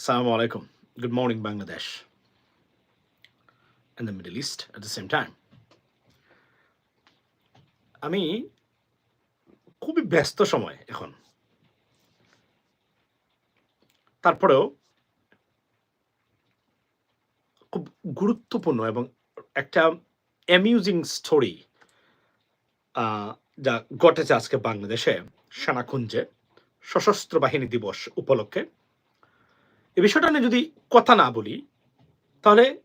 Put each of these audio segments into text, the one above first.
Assalamu alaikum. Good morning, Bangladesh. And the Middle East at the same time. আমি খুবই ব্যস্ত সময় এখন তারপরেও খুব গুরুত্বপূর্ণ এবং একটা অ্যামিউজিং স্টোরি যা ঘটেছে আজকে বাংলাদেশে সেনাকুঞ্জে সশস্ত্র বাহিনী দিবস উপলক্ষে বিষয়টা নিয়ে যদি কথা না বলি, তাহলে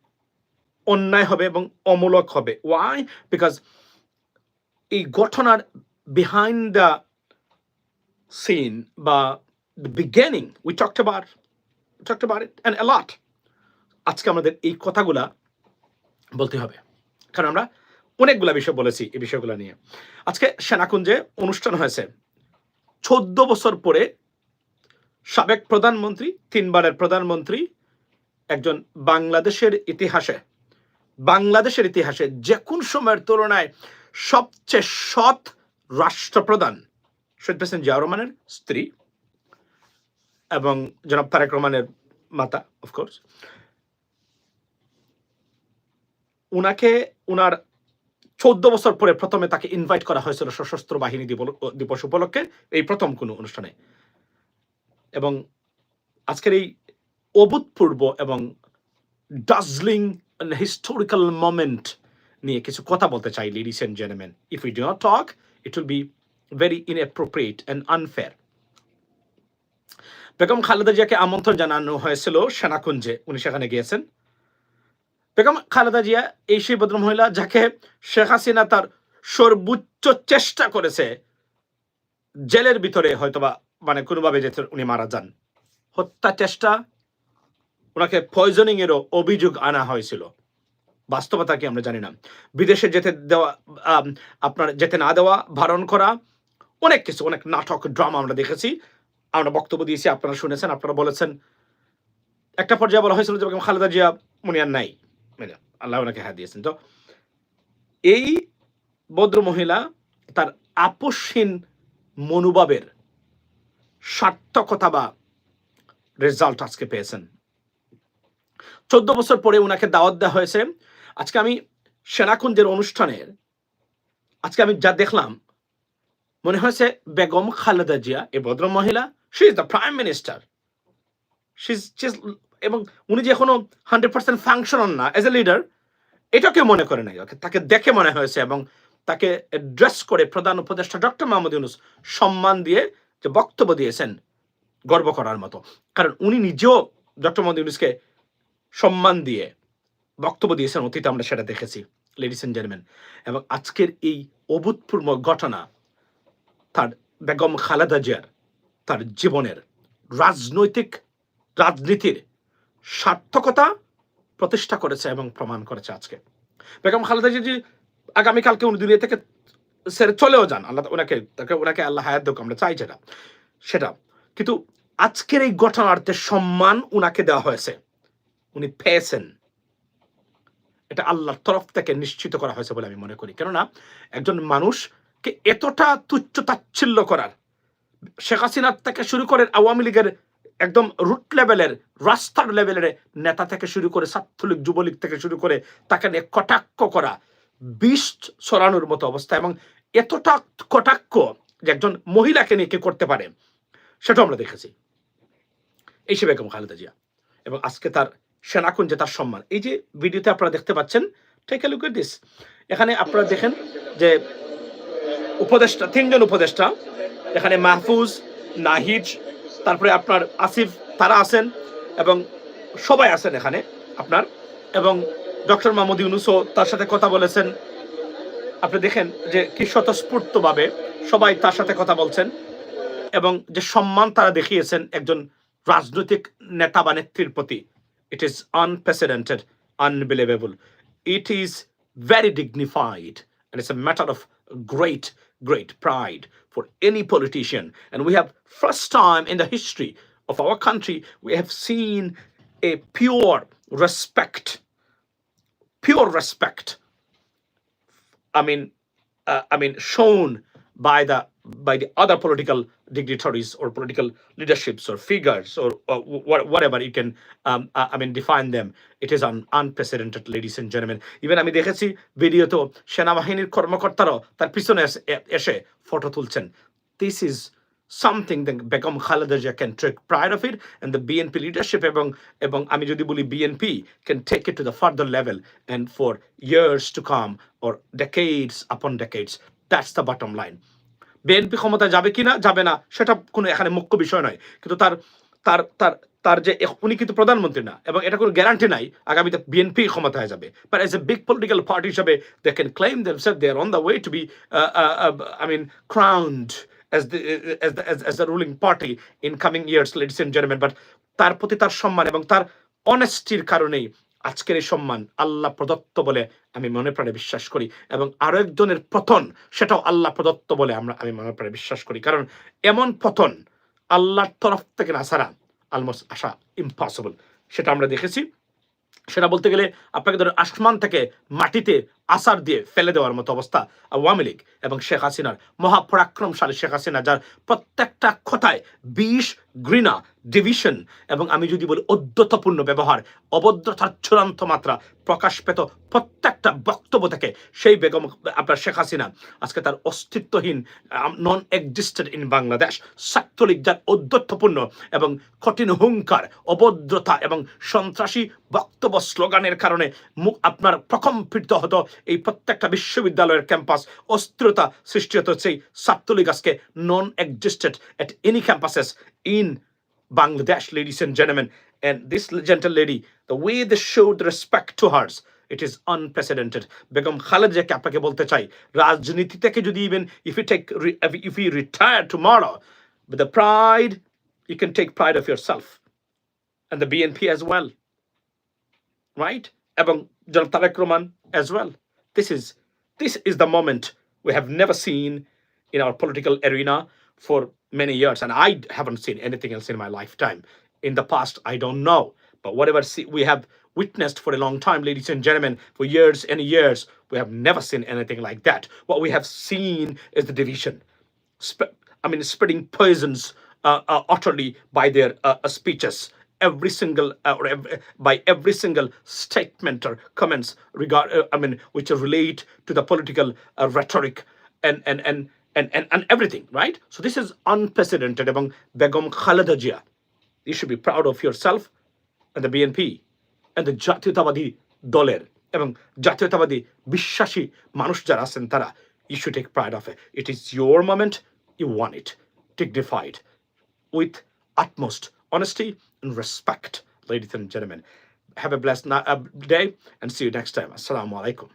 অন্যায় হবে এবং অমূলক হবে। ওয়াই বিকজ এই ঘটনার বিহাইন্ড দ্য সিন বা the beginning we about talked about it and a lot আজকে আমাদের এই কথাগুলা বলতে হবে। কারণ আমরা অনেকগুলা বিষয় বলেছি এই বিষয়গুলো নিয়ে। আজকে সেনাকুঞ্জে অনুষ্ঠান হয়েছে। চোদ্দ বছর পরে সাবেক প্রধানমন্ত্রী, তিনবারের প্রধানমন্ত্রী, একজন বাংলাদেশের ইতিহাসে বাংলাদেশের ইতিহাসে যে কোন সময়ের তুলনায় সবচেয়ে সৎ রাষ্ট্রপ্রধান শহীদ প্রেসিডেন্ট জিয়া রহমানের স্ত্রী এবং জনাব তারেক রহমানের মাতা অফকোর্স উনাকে, উনার চোদ্দ বছর পরে প্রথমে তাকে ইনভাইট করা হয়েছিল সশস্ত্র বাহিনী দিবস উপলক্ষে। এই প্রথম কোনো অনুষ্ঠানে। এবং আজকের এই অভূতপূর্ব এবং ডাজলিং হিস্টোরিক্যাল মোমেন্ট নিয়ে কিছু কথা বলতে চাই ladies and gentleman if you do not talk it will be very inappropriate and unfair Begum Khaleda জিয়াকে আমন্ত্রণ জানানো হয়েছিল সেনাকুঞ্জে, উনি সেখানে গিয়েছেন। বেগম খালেদা জিয়া, এই সেই ভদ্র মহিলা যাকে শেখ হাসিনা তার সর্বোচ্চ চেষ্টা করেছে, জেলের ভিতরে হয়তোবা মানে কোনোভাবে যেতে উনি মারা যান। হত্যা চেষ্টা, ওনাকে পয়জনিং এরও অভিযোগ আনা হয়েছিল। বাস্তবতা কি আমরা জানি না। বিদেশে যেতে দেওয়া আপনার যেতে না দেওয়া, বারণ করা, অনেক কিছু, অনেক নাটক, ড্রামা আমরা দেখেছি। আমরা বক্তব্য দিয়েছি, আপনারা শুনেছেন, আপনারা বলেছেন। একটা পর্যায়ে বলা হয়েছিল যে খালেদা জিয়া মুনিয়ার নাই। মানে আল্লাহ ওনাকে হ্যাঁ দিয়েছেন। তো এই ভদ্র মহিলা তার আপসহীন মনোভাবের সার্থকতা বা রেজাল্ট আজকে পেয়েছেন। চোদ্দ বছর পরে ওনাকে দাওয়াত দেওয়া হয়েছে। আজকে আমি সেনাকুঞ্জের অনুষ্ঠানের, আজকে আমি যা দেখলাম, মনে হয়েছে বেগম খালেদা জিয়া এ ভদ্র মহিলা she is the prime minister এবং উনি যে এখনও হান্ড্রেড পার্সেন্ট ফাংশন না এজ এ লিডার এটাকে মনে করে নাই। তাকে দেখে মনে হয়েছে এবং তাকে ড্রেস করে প্রধান উপদেষ্টা ডক্টর মাহমুদ ইউনুস সম্মান দিয়ে বক্তব্য দিয়েছেন গর্ব করার মতো। কারণ উনি নিজেও ডক্টর মোহাম্মদ ইউনুসকে সম্মান দিয়ে বক্তব্য দিয়েছেন, অতীতে আমরা সেটা দেখেছি লেডিস এন্ড জেন্টলম্যান এবং আজকের এই অভূতপূর্ব ঘটনা তার বেগম খালেদা জিয়ার, তার জীবনের রাজনৈতিক রাজনীতির সার্থকতা প্রতিষ্ঠা করেছে এবং প্রমাণ করেছে আজকে। বেগম খালেদা জিয়া আগামীকালকে উনি দুনিয়া থেকে সেরে চলেও যান। আল্লাহ ওনাকে তাকে ওনাকে আল্লাহ হায়াত দেখ আমরা চাই যেটা। সেটা। কিন্তু আজকের এই ঘটনার্থে সম্মান উনাকে দেওয়া হয়েছে। উনি পেয়েছেন। এটা আল্লাহর তরফ থেকে নিশ্চিত করা হয়েছে বলে আমি মনে করি। কেননা, একজন মানুষকে এতটা তুচ্ছ তাচ্ছিল্য করার, শেখ হাসিনার থেকে শুরু করে আওয়ামী লীগের একদম রুট লেভেলের রাস্তার লেভেলের নেতা থেকে শুরু করে ছাত্রলীগ, যুবলীগ থেকে শুরু করে তাকে নিয়ে কটাক্ষ করা, বিষ ছড়ানোর মতো অবস্থা এবং এতটা কটাক্ষ যে একজন মহিলাকে নিয়ে কে করতে পারে, সেটাও আমরা দেখেছি। এই সে বেগম খালেদা জিয়া এবং আজকে তার সেনাকুঞ্জে তার সম্মান। এই যে ভিডিওতে আপনারা দেখতে পাচ্ছেন টেক দিস এখানে আপনারা দেখেন যে উপদেষ্টা, তিনজন উপদেষ্টা, এখানে মাহফুজ নাহিজ তারপরে আপনার আসিফ, তারা আছেন এবং সবাই আছেন এখানে আপনার এবং ডক্টর মাহমুদ ইউনুসও তার সাথে কথা বলেছেন। আপনি দেখেন যে কি স্বতঃস্ফূর্তভাবে সবাই তার সাথে কথা বলছেন এবং যে সম্মান তারা দেখিয়েছেন একজন রাজনৈতিক নেতা বা নেত্রীর প্রতি it is unprecedented unbelievable it is very dignified and it's a matter of great great pride for any politician and we have first time in the history of our country we have seen a pure respect pure respect i mean uh, i mean shown by the by the other political dignitaries or political leaderships or figures or, or wh- whatever you can um, uh, I mean define them it is an unprecedented ladies and gentlemen even আমি দেখেছি ভিডিওতে সেনাবাহিনীর কর্মকর্তারাও তার পিছনে এসে- এ- এসে photo তুলছেন this is that Begum Khaleda Zia can take pride of it, and the BNP leadership এবং এবং আমি যদি বলি BNP can take it to the further level and for years to come or decades upon decades. That's the bottom line. BNP ক্ষমতায় যাবে কিনা যাবে না। সেটা কোনো এখানে মুখ্য বিষয় নয়। কিন্তু তার তার তার তার যে উনি কিন্তু প্রধানমন্ত্রী না, এবং এটা কোনো গ্যারান্টি নাই আগামীতে বিএনপি ক্ষমতায় যাবে। But as a big political party হিসাবে they can claim themselves they are on the way to be I mean crowned as the as the as, as the ruling party in coming years ladies and gentlemen. But তার প্রতি তার সম্মান এবং তার অনেস্টির কারণেই আজকের এই সম্মান আল্লাহ প্রদত্ত বলে আমি মনে প্রাণে বিশ্বাস করি। এবং আরও একজনের পতন সেটাও আল্লাহ প্রদত্ত বলে আমরা আমি মনে প্রাণে বিশ্বাস করি। কারণ এমন পতন আল্লাহর তরফ থেকে না ছাড়া অলমোস্ট আসা ইম্পসিবল সেটা আমরা দেখেছি। সেটা বলতে গেলে আপনাকে ধরো আসমান থেকে মাটিতে আসার দিয়ে ফেলে দেওয়ার মতো অবস্থা আওয়ামী লীগ এবং শেখ হাসিনার মহাপরাক্রমশালী শেখ হাসিনা, যার প্রত্যেকটা কথায় বিষ ঘৃণা ডিভিশন এবং আমি যদি বলি অদ্যতপূর্ণ ব্যবহার, অভদ্রতার চূড়ান্ত মাত্রা প্রকাশ পেত প্রত্যেকটা বক্তব্য থেকে সেই বেগম আপনার শেখ হাসিনা। আজকে তার অস্তিত্বহীন non existed in Bangladesh Chhatra League যার অদ্যতপূর্ণ এবং কঠিন হুঙ্কার, অভদ্রতা এবং সন্ত্রাসী বক্তব্য, স্লোগানের কারণে মুখ আপনার প্রকম্পিত হতো এই প্রত্যেকটা বিশ্ববিদ্যালয়ের ক্যাম্পাস অস্থিরতা সৃষ্টি হতো সেই ছাত্রলীগ আজকে non existed at any campuses in Bangladesh, ladies and gentlemen. And this gentle lady, the way they showed respect to hers, it is unprecedented. Begum খালেদাকে আপনাকে বলতে চাই রাজনীতি থেকে যদি even if you take if you retire tomorrow with the pride you can take pride of yourself and the BNP as well right এবং জন Tarique Rahman as well this is this is the moment we have never seen in our political arena for many years and i haven't seen anything else in my lifetime. In the past i don't know. But whatever we have witnessed for a long time ladies and gentlemen for years and years we have never seen anything like that. What we have seen is the division. Sp- I mean, spreading poisons uh, uh, utterly by their uh, uh, speeches Every single, uh, or ev- by every single statement or comments regard, uh, I mean, which relate to the political uh, rhetoric and and and and and and everything, right? So this is unprecedented. Among Begum Khaleda Jia, you should be proud of yourself and the BNP and the জাতীয়তাবাদী দলের এবং জাতীয়তাবাদী বিশ্বাসী মানুষ যারা আছেন তারা you should take pride of it. It is your moment. You want it. Dignified. With utmost honesty and respect, ladies and gentlemen. Have a blessed uh, day and see you next time. Assalamu alaikum.